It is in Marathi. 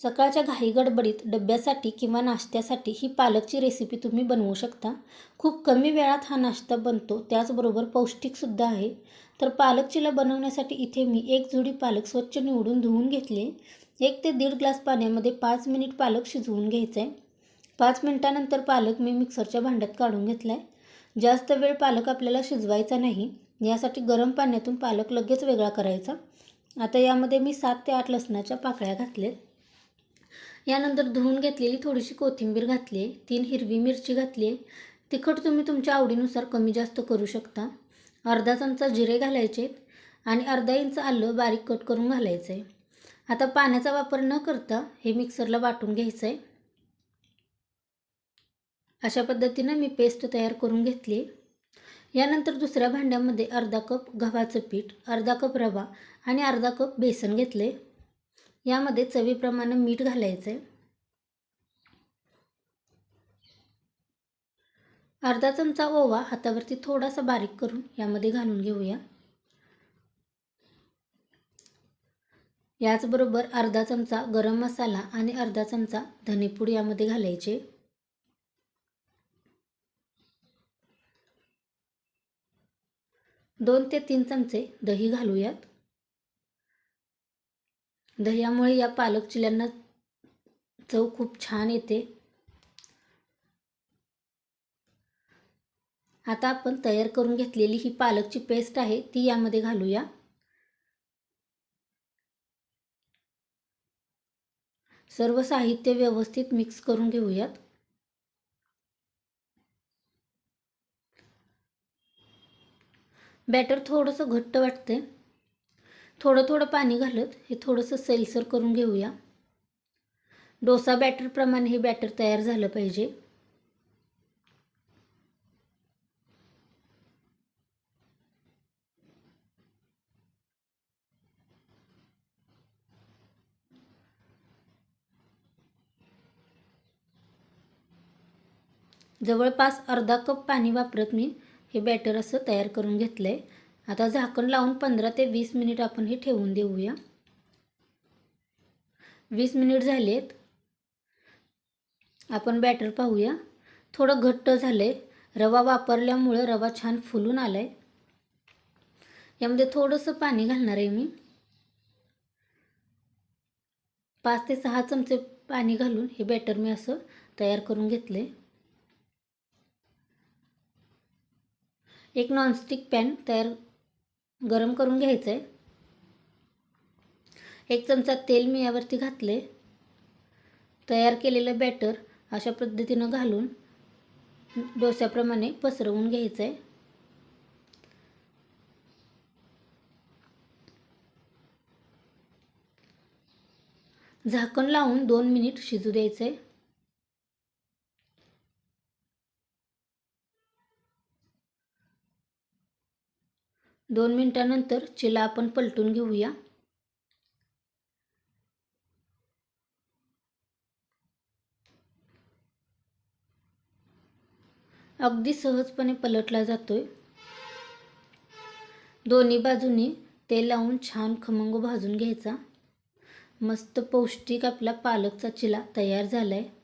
सकाळच्या घाई गडबडीत डब्यासाठी किंवा नाश्त्यासाठी ही पालकची रेसिपी तुम्ही बनवू शकता. खूप कमी वेळात हा नाश्ता बनतो त्याचबरोबर पौष्टिकसुद्धा आहे. तर पालक चिला बनवण्यासाठी इथे मी एक जुडी पालक स्वच्छ निवडून धुवून घेतली. एक ते दीड ग्लास पाण्यामध्ये पाच मिनिट पालक शिजवून घ्यायचं आहे पाच मिनिटानंतर पालक मी मिक्सरच्या भांड्यात काढून घेतला आहे जास्त वेळ पालक आपल्याला शिजवायचा नाही यासाठी गरम पाण्यातून पालक लगेच वेगळा करायचा. आता यामध्ये मी सात ते आठ लसणाच्या पाकळ्या घातल्या यानंतर धुवून घेतलेली थोडीशी कोथिंबीर घातली आहे तीन हिरवी मिरची घातली आहे. तिखट तुम्ही तुमच्या आवडीनुसार कमी जास्त करू शकता. अर्धा चमचा जिरे घालायचे आणि अर्धा इंच आलं बारीक कट करून घालायचं आहे. आता पाण्याचा वापर न करता हे मिक्सरला वाटून घ्यायचं आहे. अशा पद्धतीनं मी पेस्ट तयार करून घेतली यानंतर दुसऱ्या भांड्यामध्ये अर्धा कप गव्हाचं पीठ अर्धा कप रवा आणि अर्धा कप बेसन घेतले यामध्ये चवीप्रमाणे मीठ घालायचं आहे अर्धा चमचा ओवा हातावरती थोडासा बारीक करून यामध्ये घालून घेऊया. याचबरोबर अर्धा चमचा गरम मसाला आणि अर्धा चमचा धनेपूड यामध्ये घालायचे. दोन ते तीन चमचे दही घालूयात. दह्यामुळे या पालक चिल्यांना चव खूप छान येते. आता आपण तयार करून घेतलेली ही पालकची पेस्ट आहे ती यामध्ये घालूया. सर्व साहित्य व्यवस्थित मिक्स करून घेऊयात. बॅटर थोडंसं घट्ट वाटते थोडं थोडं पाणी घालत हे थोडंसं सैलसर करून घेऊया. डोसा बॅटरप्रमाणे हे बॅटर तयार झालं पाहिजे. जवळपास अर्धा कप पाणी वापरत मी. हे बॅटर असं तयार करून घेतलं आहे आता झाकण लावून पंधरा ते वीस मिनिट आपण हे ठेवून देऊया. वीस मिनिट झालेत. आपण बॅटर पाहूया. थोडं घट्ट झालं आहे रवा वापरल्यामुळं रवा छान फुलून आला आहे यामध्ये थोडंसं पाणी घालणार आहे मी. पाच ते सहा चमचे पाणी घालून हे बॅटर मी असं तयार करून घेतले एक नॉनस्टिक पॅन तयार गरम करून घ्यायचं आहे एक चमचा तेल मी यावरती घातले तयार केलेलं बॅटर अशा पद्धतीनं घालून डोस्याप्रमाणे पसरवून घ्यायचं आहे झाकण लावून दोन मिनिट शिजू द्यायचं आहे दोन मिनटानंतर चिला आपण पलटून घेऊया. अगदी सहजपणे पलटला जातोय. दोन्ही बाजूनी तेल लावून छान खमंग भाजून घ्यायचा. मस्त पौष्टिक आपला पालकचा चिला तयार झाला आहे